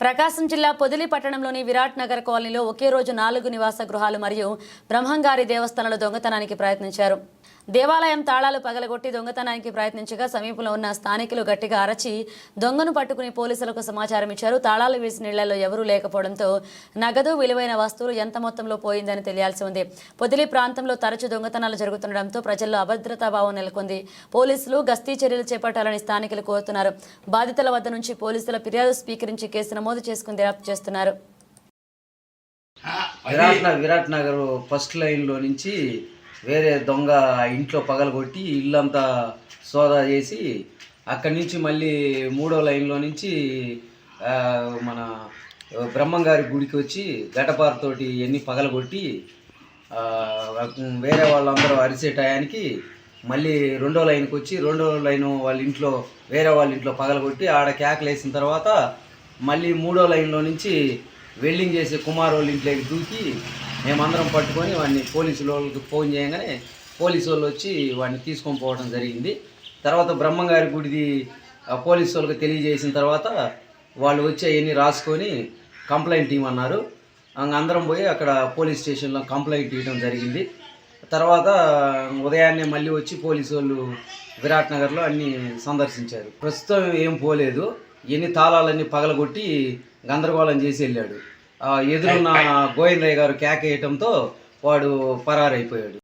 ప్రకాశం జిల్లా పొదిలి పట్టణంలోని విరాట్ నగర్ కాలనీలో ఒకే రోజు నాలుగు నివాస గృహాలు మరియు బ్రహ్మంగారి దేవస్థానాల దొంగతనానికి ప్రయత్నించారు. దేవాలయం తాళాలు పగలగొట్టి దొంగతనానికి ప్రయత్నించగా సమీపంలో ఉన్న స్థానికులు గట్టిగా అరచి దొంగను పట్టుకుని పోలీసులకు సమాచారం ఇచ్చారు. తాళాలు వేసిన ఇళ్ళలో ఎవరూ లేకపోవడంతో నగదు విలువైన వస్తువులు ఎంత మొత్తంలో పోయిందని తెలియాల్సి ఉంది. పొదిలి ప్రాంతంలో తరచూ దొంగతనాలు జరుగుతుండటంతో ప్రజల్లో అభద్రతా భావం నెలకొంది. పోలీసులు గస్తీ చర్యలు చేపట్టాలని స్థానికులు కోరుతున్నారు. బాధితుల వద్ద నుంచి పోలీసుల ఫిర్యాదు స్వీకరించి కేసు నమోదు చేసుకుని దర్యాప్తు చేస్తున్నారు. విరాట్ నగర్ విరాట్ నగర్ ఫస్ట్ లైన్లో నుంచి వేరే దొంగ ఇంట్లో పగలగొట్టి ఇల్లంతా సోదా చేసి అక్కడి నుంచి మళ్ళీ మూడో లైన్లో నుంచి మన బ్రహ్మంగారి గుడికి వచ్చి గటపారతోటి ఎన్ని పగలగొట్టి వేరే వాళ్ళందరూ అరిసే టయానికి మళ్ళీ రెండో లైన్కి వచ్చి రెండో లైన్ వాళ్ళ ఇంట్లో వేరే వాళ్ళ ఇంట్లో పగలగొట్టి ఆడ కేకలేసిన తర్వాత మళ్ళీ మూడో లైన్లో నుంచి వెల్డింగ్ చేసే కుమార్ వాళ్ళ ఇంట్లోకి దూకి మేమందరం పట్టుకొని వాడిని పోలీసుల వాళ్ళకి ఫోన్ చేయగానే పోలీసు వాళ్ళు వచ్చి వాడిని తీసుకొని పోవడం జరిగింది. తర్వాత బ్రహ్మంగారి గుడిది పోలీసు వాళ్ళకి తెలియజేసిన తర్వాత వాళ్ళు వచ్చి అవన్నీ రాసుకొని కంప్లైంట్ ఇవ్వమన్నారు. అంగ అందరం పోయి అక్కడ పోలీస్ స్టేషన్లో కంప్లైంట్ ఇవ్వడం జరిగింది. తర్వాత ఉదయాన్నే మళ్ళీ వచ్చి పోలీసు వాళ్ళు విరాట్ నగర్లో అన్ని సందర్శించారు. ప్రస్తుతం ఏం పోలేదు. ఎన్ని తాళాలన్నీ పగలగొట్టి గందరగోళం చేసి వెళ్ళాడు. ఎదురున్న గోవిందయ్య గారు కేకేయటంతో వాడు పరారైపోయాడు